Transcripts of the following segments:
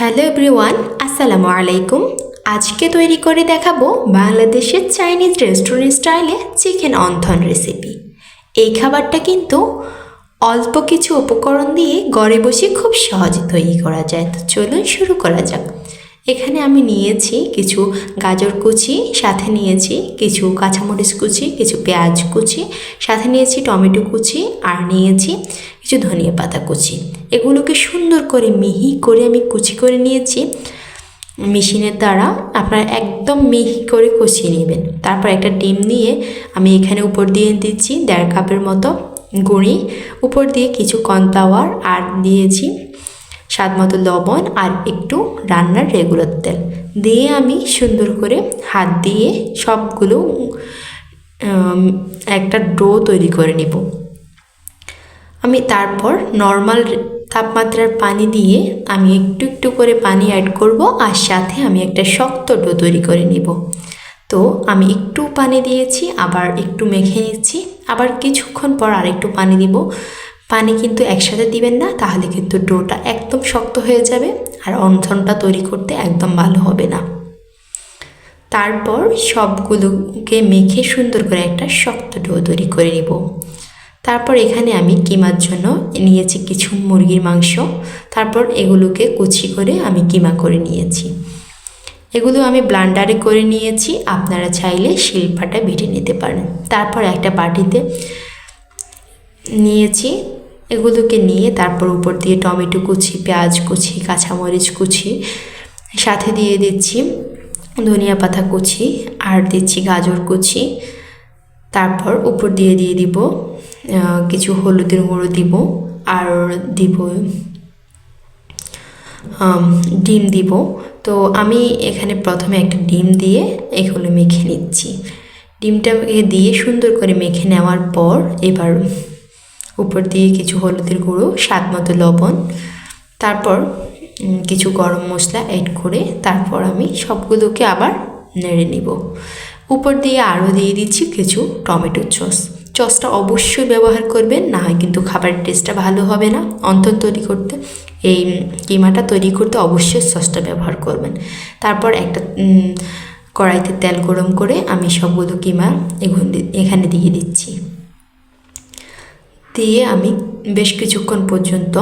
Hello everyone, আসসালামু আলাইকুম। আজকে তৈরি করে দেখাবো বাংলাদেশের চাইনিজ রেস্টুরেন্ট স্টাইলে চিকেন অন্থন রেসিপি। এই খাবারটা কিন্তু অল্প কিছু উপকরণ দিয়ে ঘরে বসে খুব সহজে তৈরি করা যায়। তো চলুন শুরু করা যাক। এখানে আমি নিয়েছি কিছু গাজর কুচি, সাথে নিয়েছি কিছু কাঁচামরিচ কুচি, কিছু পেঁয়াজ কুচি, সাথে নিয়েছি টমেটো কুচি আর নিয়েছি কিছু ধনিয়া পাতা কুচি। এগুলোকে সুন্দর করে মিহি করে আমি কুচি করে নিয়েছি। মেশিনের দ্বারা আপনারা একদম মিহি করে কষিয়ে নেবেন। তারপর একটা ডিম নিয়ে আমি এখানে উপর দিয়ে দিচ্ছি দেড় কাপের মতো গুঁড়ি। উপর দিয়ে কিছু কর্নফ্লাওয়ার আর দিয়েছি স্বাদ মতো লবণ আর একটু রান্নার রেগুলার তেল। দিয়ে আমি সুন্দর করে হাত দিয়ে সবগুলো একটা ডো তৈরি করে নেব। আমি তারপর নর্মাল তাপমাত্রার পানি দিয়ে আমি একটু একটু করে পানি অ্যাড করব আর সাথে আমি একটা শক্ত ডো তৈরি করে নেব। তো আমি একটু পানি দিয়েছি, আবার একটু মেখে নিচ্ছি, আবার কিছুক্ষণ পর আর একটু পানি দিব। পানি কিন্তু একসাথে দিবেন না, তাহলে কিন্তু ডোটা একদম শক্ত হয়ে যাবে আর অন্থনটা তৈরি করতে একদম ভালো হবে না। তারপর সবগুলোকে মেখে সুন্দর করে একটা শক্ত ডো তৈরি করে নিব। তারপর এখানে আমি কিমার জন্য নিয়েছি কিছু মুরগির মাংস। তারপর এগুলোকে কুচি করে আমি কিমা করে নিয়েছি। এগুলো আমি ব্লান্ডারে করে নিয়েছি, আপনারা চাইলে শিল্পাটা বেটে নিতে পারেন। তারপর একটা বাটিতে নিয়েছি এগুলোকে নিয়ে তারপর উপর দিয়ে টমেটো কুচি, পেঁয়াজ কুচি, কাঁচামরিচ কুচি, সাথে দিয়ে দিচ্ছি ধনিয়া পাতা কুচি আর দিচ্ছি গাজর কুচি। তারপর উপর দিয়ে দিয়ে দিব কিছু হলুদের গুঁড়ো দিব আর দিব ডিম দিব। তো আমি এখানে প্রথমে একটা ডিম দিয়ে এগুলো মেখে নিচ্ছি। ডিমটাকে দিয়ে সুন্দর করে মেখে নেওয়ার পর এবার উপর দিয়ে কিছু হলুদের গুঁড়ো, স্বাদ মতো লবণ, তারপর কিছু গরম মশলা অ্যাড করে তারপর আমি সবগুলোকে আবার নেড়ে নিব। উপর দিয়ে আরও দিয়ে দিচ্ছি কিছু টমেটো সস। সসটা অবশ্যই ব্যবহার করবেন, না হয় কিন্তু খাবারের টেস্টটা ভালো হবে না। অন্তর তৈরি করতে, এই কিমাটা তৈরি করতে অবশ্যই সসটা ব্যবহার করবেন। তারপর একটা কড়াইতে তেল গরম করে আমি সবগুলো কিমা এখানে দিয়ে দিচ্ছি। দিয়ে আমি বেশ কিছুক্ষণ পর্যন্ত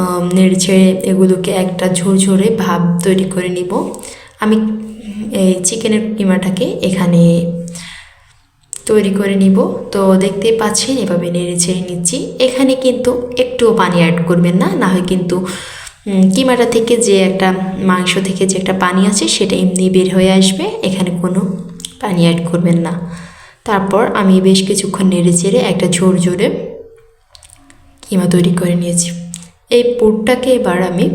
আম, নেড়েচেড়ে এগুলোকে একটা ঝরঝরে ভাব তৈরি করে নিব। আমি এই চিকেনের কিমাটাকে এখানে তৈরি করে নিব। তো দেখতেই পাচ্ছেন এভাবে নেড়ে ছেড়ে নিচ্ছি। এখানে কিন্তু একটুও পানি অ্যাড করবেন না না হয় কিন্তু কিমাটা থেকে যে একটা মাংস থেকে যে একটা পানি আছে সেটা এমনি বের হয়ে আসবে। এখানে কোনো পানি অ্যাড করবেন না। তারপর আমি বেশ কিছুক্ষণ নেড়ে চেড়ে একটা ঝোর জোরে কিমা তৈরি করে নিয়েছি। এই পুরটাকে এবার আমি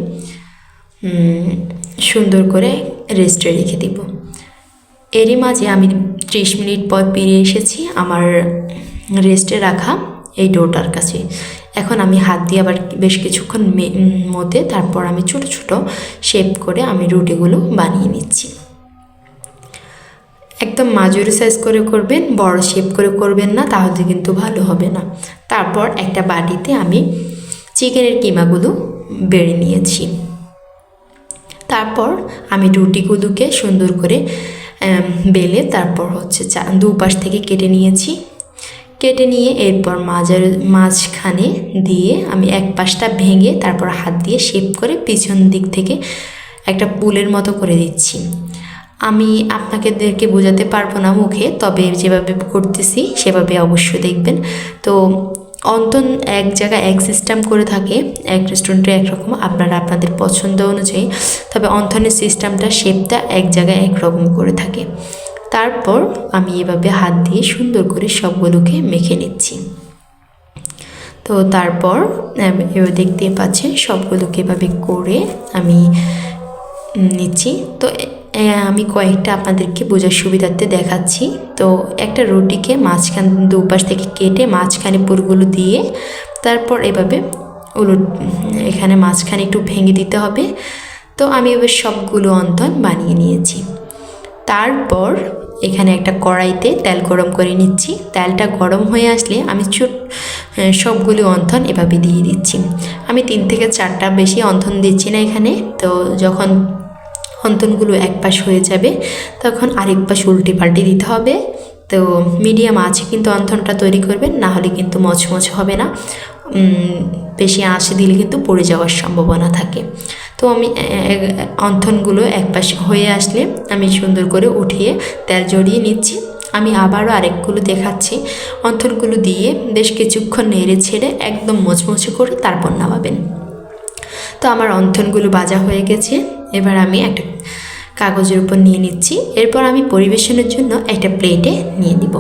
সুন্দর করে রেস্টে রেখে দিব। এরই মাঝে আমি ত্রিশ মিনিট পর ফিরে এসেছি আমার রেস্টে রাখা এই ডোটার কাছে। এখন আমি হাত দিয়ে আবার বেশ কিছুক্ষণ মে- উম, মতে তারপর আমি ছোট ছোট শেপ করে আমি রুটিগুলো বানিয়ে নিচ্ছি। একদম মাজুরি সাইজ করে করবেন, বড় শেপ করে করবেন না, তাহলে কিন্তু ভালো হবে না। তারপর একটা বাটিতে আমি চিকেনের কিমাগুলো বেড়ে নিয়েছি। তারপর আমি রুটিগুলোকে সুন্দর করে বেলে তারপর হচ্ছে দুপাশ থেকে কেটে নিয়েছি। কেটে নিয়ে এরপর মাঝের, মাঝখানে দিয়ে আমি এক পাশটা ভেঙে তারপর হাত দিয়ে শেপ করে পিছন দিক থেকে একটা পুলের মতো করে দিচ্ছি। আমি আপনাদেরকে বোঝাতে পারব না মুখে, তবে যেভাবে করতেছি সেভাবে অবশ্যই দেখবেন। তো অন্তন এক জায়গায় এক সিস্টেম করে থাকে, এক রেস্টুরেন্টে একরকম, আপনারা আপনাদের পছন্দ অনুযায়ী, তবে অন্থনের সিস্টেমটা শেপটা এক জায়গায় একরকম করে থাকে। তারপর আমি এভাবে হাত দিয়ে সুন্দর করে সবগুলোকে মেখে নিচ্ছি। তো তারপর এবার দেখতে পাচ্ছেন, সবগুলোকে এভাবে করে আমি নিচ্ছি। তো আমি কয়েকটা আপনাদেরকে বোঝার সুবিধার্থে দেখাচ্ছি। তো একটা রুটিকে মাঝখান, দুপাশ থেকে কেটে মাঝখানে পুরগুলো দিয়ে তারপর এভাবে উলট, এখানে মাঝখানে একটু ভেঙে দিতে হবে। তো আমি এবার সবগুলো অন্তন বানিয়ে নিয়েছি। তারপর এখানে একটা কড়াইতে তেল গরম করে নিচ্ছি। তেলটা গরম হয়ে আসলে আমি ছোট সবগুলো অন্থন এভাবে দিয়ে দিচ্ছি। আমি তিন থেকে চারটা বেশি অন্থন দিচ্ছি না এখানে। তো যখন অন্তনগুলো এক পাশ হয়ে যাবে, তখন আরেক পাশ উল্টে পাল্টে দিতে হবে। তো মিডিয়াম আছে কিন্তু অন্থনটা তৈরি করবেন, না হলে কিন্তু মচমচ হবে না। বেশি আঁচ দিলে কিন্তু পড়ে যাওয়ার সম্ভাবনা থাকে। তো আমি অন্থনগুলো এক পাশ হয়ে আসলে আমি সুন্দর করে উঠিয়ে তেল জড়িয়ে নিচ্ছি। আমি আবারও আরেকগুলো দেখাচ্ছি। অন্থনগুলো দিয়ে বেশ কিছুক্ষণ নেড়ে ছেড়ে একদম মচমচে করে তারপর নামাবেন। তো আমার অন্থনগুলো বাজা হয়ে গেছে। এবার আমি একটা কাগজের উপর নিয়ে নিচ্ছি। এরপর আমি পরিবেশনের জন্য একটা প্লেটে নিয়ে নিব।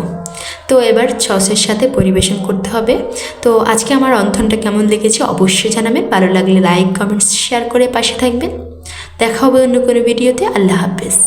তো এবার সসের সাথে পরিবেশন করতে হবে। তো আজকে আমার অন্থনটা কেমন লেগেছে অবশ্যই জানাবেন। ভালো লাগলে লাইক, কমেন্টস, শেয়ার করে পাশে থাকবেন। দেখা হবে অন্য কোনো ভিডিওতে। আল্লাহ হাফেজ।